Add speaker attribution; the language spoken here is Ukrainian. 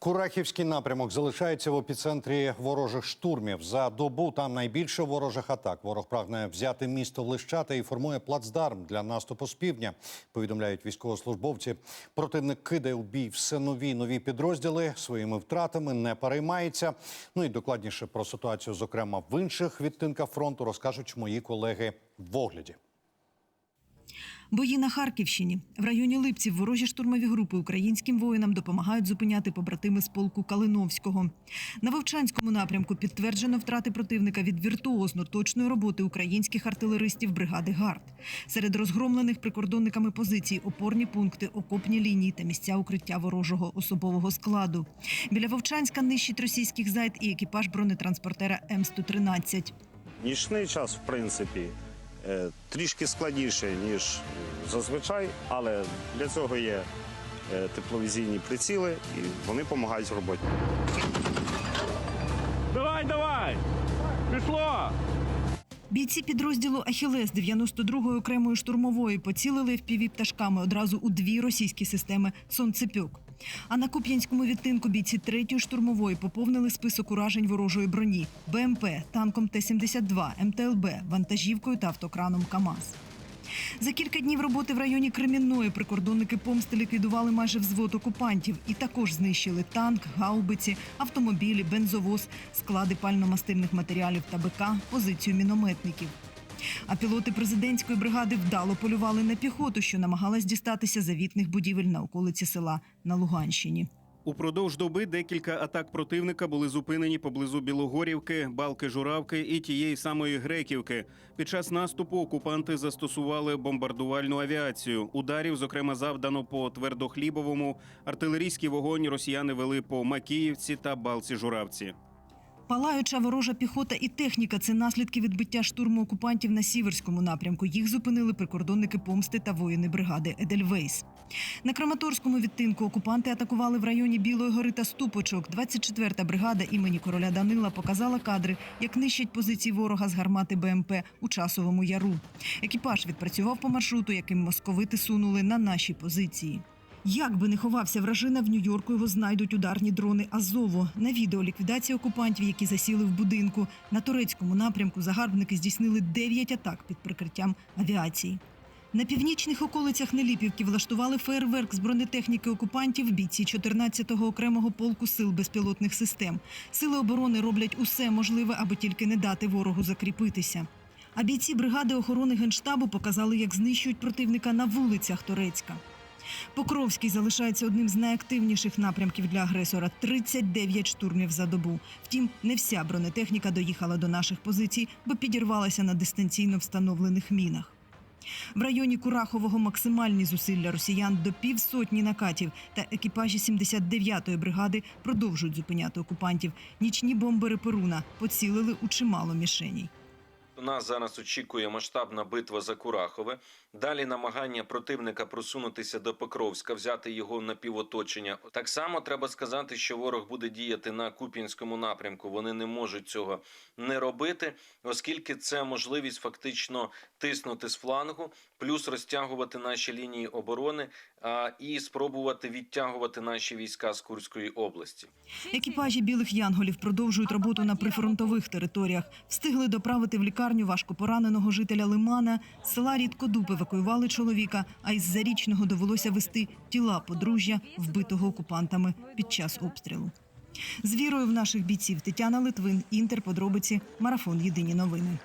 Speaker 1: Курахівський напрямок залишається в епіцентрі ворожих штурмів. За добу там найбільше ворожих атак. Ворог прагне взяти місто Лищата і формує плацдарм для наступу з півдня. Повідомляють військовослужбовці. Противник кидає у бій все нові нові підрозділи своїми втратами, не переймається. Ну і докладніше про ситуацію, зокрема в інших відтинках фронту, розкажуть мої колеги в огляді.
Speaker 2: Бої на Харківщині в районі Липців ворожі штурмові групи українським воїнам допомагають зупиняти побратими з полку Калиновського. На Вовчанському напрямку підтверджено втрати противника від віртуозно точної роботи українських артилеристів бригади ГАРД. Серед розгромлених прикордонниками позицій опорні пункти, окопні лінії та місця укриття ворожого особового складу. Біля Вовчанська нищить російських зайд і екіпаж бронетранспортера М113.
Speaker 3: Нічний час, в принципі, трішки складніше, ніж е, зазвичай, але для цього є е, тепловізійні приціли і вони допомагають в роботі.
Speaker 4: Давай, давай! Пішло!
Speaker 2: Бійці підрозділу Ахілес 92-ї окремої штурмової поцілили впіві пташками одразу у дві російські системи сонцепьок. А на Куп'янському відтинку бійці 3-ї штурмової поповнили список уражень ворожої броні БМП, танком Т-72, МТЛБ, вантажівкою та автокраном КАМАЗ. За кілька днів роботи в районі Кремінної прикордонники помсти ліквідували майже взвод окупантів і також знищили танк, гаубиці, автомобілі, бензовоз, склади пально-мастильних матеріалів та БК, позицію мінометників. А пілоти президентської бригади вдало полювали на піхоту, що намагалась дістатися завітних будівель на околиці села на Луганщині.
Speaker 5: Упродовж доби декілька атак противника були зупинені поблизу Білогорівки, Балки Журавки і тієї самої Греківки. Під час наступу окупанти застосували бомбардувальну авіацію. Ударів, зокрема, завдано по Твердохлібовому. Артилерійський вогонь росіяни вели по Макіївці та Балці Журавці.
Speaker 2: Палаюча ворожа піхота і техніка це наслідки відбиття штурму окупантів на сіверському напрямку. Їх зупинили прикордонники помсти та воїни бригади Едельвейс. На Краматорському відтинку окупанти атакували в районі Білої гори та Ступочок. 24-та бригада імені короля Данила показала кадри, як нищать позиції ворога з гармати БМП у часовому яру. Екіпаж відпрацював по маршруту, яким московити сунули на наші позиції. Як би не ховався вражина, в Нью-Йорку його знайдуть ударні дрони Азову. На відео ліквідації окупантів, які засіли в будинку. На турецькому напрямку загарбники здійснили 9 атак під прикриттям авіації. На північних околицях Неліпівки влаштували фейерверк з бронетехніки окупантів бійці 14-го окремого полку сил безпілотних систем. Сили оборони роблять усе можливе, аби тільки не дати ворогу закріпитися. А бійці бригади охорони генштабу показали, як знищують противника на вулицях Торецька. Покровський залишається одним з найактивніших напрямків для агресора 39 штурмів за добу. Втім, не вся бронетехніка доїхала до наших позицій, бо підірвалася на дистанційно встановлених мінах. В районі Курахового максимальні зусилля росіян до півсотні накатів та екіпажі 79-ї бригади продовжують зупиняти окупантів. Нічні бомбери Перуна поцілили у чимало мішеній.
Speaker 6: Нас зараз очікує масштабна битва за Курахове. Далі намагання противника просунутися до Покровська, взяти його на півоточення. Так само треба сказати, що ворог буде діяти на Куп'янському напрямку. Вони не можуть цього не робити, оскільки це можливість фактично тиснути з флангу, плюс розтягувати наші лінії оборони а, і спробувати відтягувати наші війська з Курської області.
Speaker 2: Екіпажі білих янголів продовжують роботу на прифронтових територіях. Встигли доправити в лікарню важко пораненого жителя Лимана. З села Рідкодуб евакуювали чоловіка, а із зарічного довелося вести тіла подружжя, вбитого окупантами під час обстрілу. З вірою в наших бійців Тетяна Литвин, Інтер, подробиці, марафон Єдині новини.